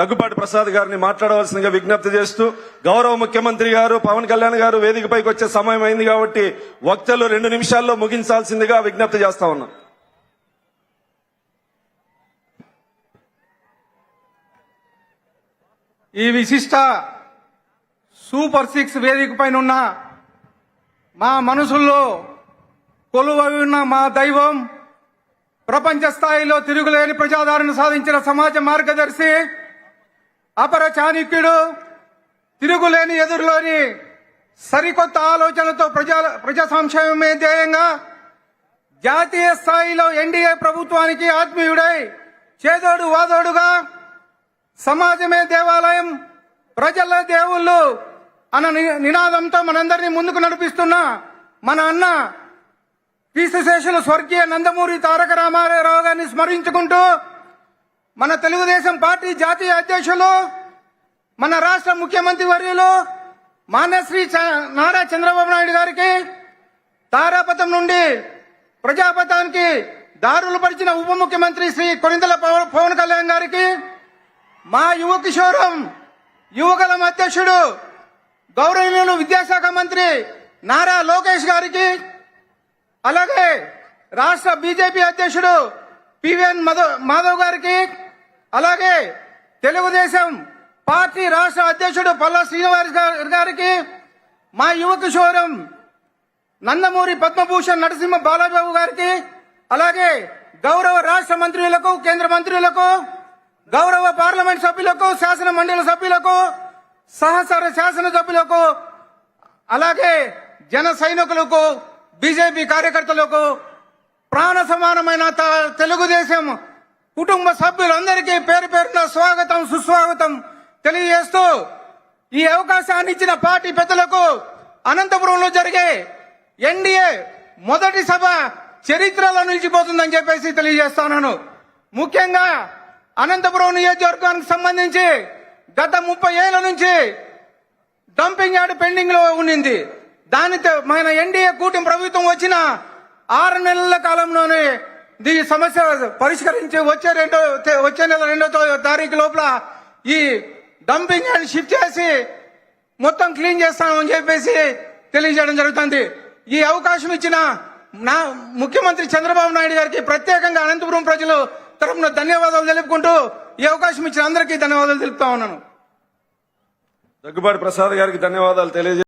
దగ్గుపాటి ప్రసాద్ గారిని మాట్లాడవలసిందిగా విజ్ఞప్తి చేస్తూ గౌరవ ముఖ్యమంత్రి గారు పవన్ కళ్యాణ్ గారు వేదికపైకి వచ్చే సమయం అయింది కాబట్టి వక్తలు రెండు నిమిషాల్లో ముగించాల్సిందిగా విజ్ఞప్తి చేస్తా ఉన్నా. ఈ విశిష్ట సూపర్ సిక్స్ వేదిక పైన ఉన్న మా మనసుల్లో కొలువై ఉన్న మా దైవం ప్రపంచ స్థాయిలో తిరుగులేని ప్రజాదరణ సాధించిన సమాజ మార్గదర్శి అపర చాణిక్యుడు తిరుగులేని ఎదురులోని సరికొత్త ఆలోచనతో ప్రజా ప్రజా సంక్షేమమే ధ్యేయంగా జాతీయ స్థాయిలో ఎన్డీఏ ప్రభుత్వానికి ఆత్మీయుడై చేదోడు వాదోడుగా సమాజమే దేవాలయం ప్రజల దేవుళ్ళు అన్న నినాదంతో మనందరినీ ముందుకు నడిపిస్తున్న మన అన్న కీర్తిశేషులు స్వర్గీయ నందమూరి తారక రామారావు గారిని స్మరించుకుంటూ మన తెలుగుదేశం పార్టీ జాతీయ అధ్యక్షులు మన రాష్ట్ర ముఖ్యమంత్రి వర్యులు మాన్యశ్రీ చ- నారా చంద్రబాబు నాయుడు గారికి తారాపథం నుండి ప్రజాపథానికి దారులు పరిచిన ఉప ముఖ్యమంత్రి శ్రీ కొనిందల పవన్ కళ్యాణ్ గారికి మా యువ కిషోరం యువగలం అధ్యక్షుడు గౌరవనీయులు విద్యాశాఖ మంత్రి నారా లోకేష్ గారికి అలాగే రాష్ట్ర బీజేపీ అధ్యక్షుడు పివిఎన్ మాధవ్ గారికి అలాగే తెలుగుదేశం పార్టీ రాష్ట్ర అధ్యక్షుడు పల్లా శ్రీనివాస్ గారి- గారికి మా యువ కిషోరం నందమూరి పద్మభూషణ్ నరసింహ బాలబాబు గారికి అలాగే గౌరవ రాష్ట్ర మంత్రులకు కేంద్ర మంత్రులకు గౌరవ పార్లమెంట్ సభ్యులకు శాసన మండలి సభ్యులకు సహసర శాసన సభ్యులకు అలాగే జన సైనికులకు బీజేపీ కార్యకర్తలకు ప్రాణ సమానమైన త- తెలుగుదేశం కుటుంబ సభ్యులందరికీ పేరు పేరున స్వాగతం సుస్వాగతం తెలియజేస్తూ ఈ అవకాశాన్ని ఇచ్చిన పార్టీ పెద్దలకు అనంతపురంలో జరిగే ఎన్డీఏ మొదటి సభ చరిత్రలో నిలిచిపోతుందని చెప్పేసి తెలియజేస్తున్నాను ముఖ్యంగా అనంతపురం నియోజకవర్గానికి సంబంధించి గత ముప్పై ఏళ్ళ నుంచి డంపింగ్ యార్డ్ పెండింగ్లో ఉండింది. దానితో మన ఎన్డీఏ కూటమి ప్రభుత్వం వచ్చిన ఆరు నెలల కాలంలోనే ఈ సమస్య పరిష్కరించి వచ్చే రెండో వచ్చే నెల రెండో తో- తారీఖు లోపల ఈ డంపింగ్ అని షిఫ్ట్ చేసి మొత్తం క్లీన్ చేస్తామని చెప్పేసి తెలియజేయడం జరుగుతుంది. ఈ అవకాశం ఇచ్చిన నా ముఖ్యమంత్రి చంద్రబాబు నాయుడు గారికి ప్రత్యేకంగా అనంతపురం ప్రజలు తరపున ధన్యవాదాలు తెలుపుకుంటూ ఈ అవకాశం ఇచ్చిన అందరికీ ధన్యవాదాలు తెలుపుతా ఉన్నాను. దగ్గుబాటి ప్రసాద్ గారికి ధన్యవాదాలు తెలియజే